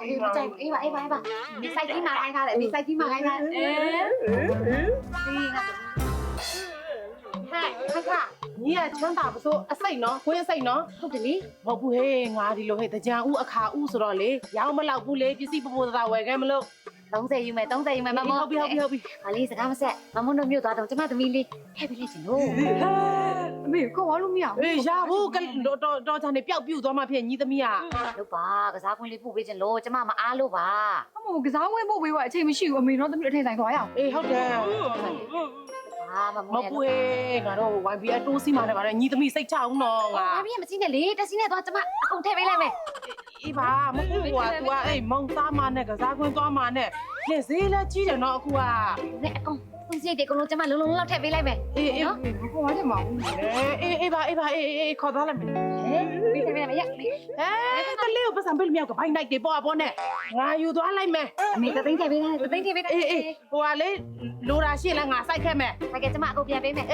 အေးမကြိုက်အေးပါအေးပါအေးပါဒီစိုက်ကြီးမှာခိုင်းထားတယ်ဒီစိုက်ကြီးမှာခိုင်းထားတယ်အေးဒီငါဟဲ့ခခညီကချမ်းသာပစိုးအစိတ်နော်ခွေးအစိတ်နော်ဟုတ်တယ်လေမဟုတ်ဘူးဟေးငါဒီလိုဟဲ့တကြံဥအခါဥဆိုတော့လေရောင်းမလောက်ဘူးလေပစ္စည်းပပသာဝယ်ခဲ့မလို့30ယူမယ်30ယူမယ်မမဟုတ်ပြီဟုတ်ပြီဟုတ်ပြီ။ဟာလေးစကားမဆက်။မမုန်းတို့မြို့သွားတော့ကျမသမီးလေးထည့်ပေးလိုက်ချင်လို့ အမေခေါ်သွားလို့မရဘူးအေးရဘူးကတော့တော့တော့ချန်နေပျောက်ပြူသွားမှဖြစ်ညီသမီးက။လို့ပါကစားခွင့်လေးပို့ပေးချင်လို့ကျမမအားလို့ပါအမို့ကစားဝဲဖို့ပေးပါအချိန်မရှိဘူးအမေတော့တမီးအထင်ဆိုင်သွားရအောင်အေးဟုတ်တယ်။ဟာမမုမန်းပူဟေးငါတော့ YB အတိုးစီးမှလည်းပါတယ်ညီသမီးစိတ်ချအောင်နော်ငါ။ဘာဖြစ်မစင်းနဲ့လေတက်စီနဲ့သွားကျမအကုန်ထည့်ပေးလိုက်မယ်အေးပါမပူကွာ तू ကအေးမောင်သားမနဲ့ကစားခွင့်သွားမှနဲ့ လင်ဈေးလည်းကြီးတယ်နော်အခုက။နဲ့အကုန်သူစီတဲ့ကုန်လုံးကျမလုံးလုံးလောက်ထည့်ပေးလိုက်မယ်အေးအေးနော်အမေမခေါ်သွားချင်ပါဘူးအေးအေးပါအေးပါအေးအေးခေါ်သွားလိုက်မယ်။ဟဲ့ပြီးထည့်ပေးလိုက်မယ်ရ။ဟဲတလေးကိုပတ်စံပေးလို့မြောက်ကဘိုင်းနိုင်ကေပေါ်ပေါ်နဲ့ငါယူသွားလိုက်မယ်အမေသသိန်းထည့်ပေးလိုက်သသိန်းထည့်ပေးလိုက်အေးအေးဟိုကလေလိုတာရှိရင်လည်းငါစိုက်ခဲ့မယ်။ဒါကကျမအကုန်ပြန်ပေးမယ်။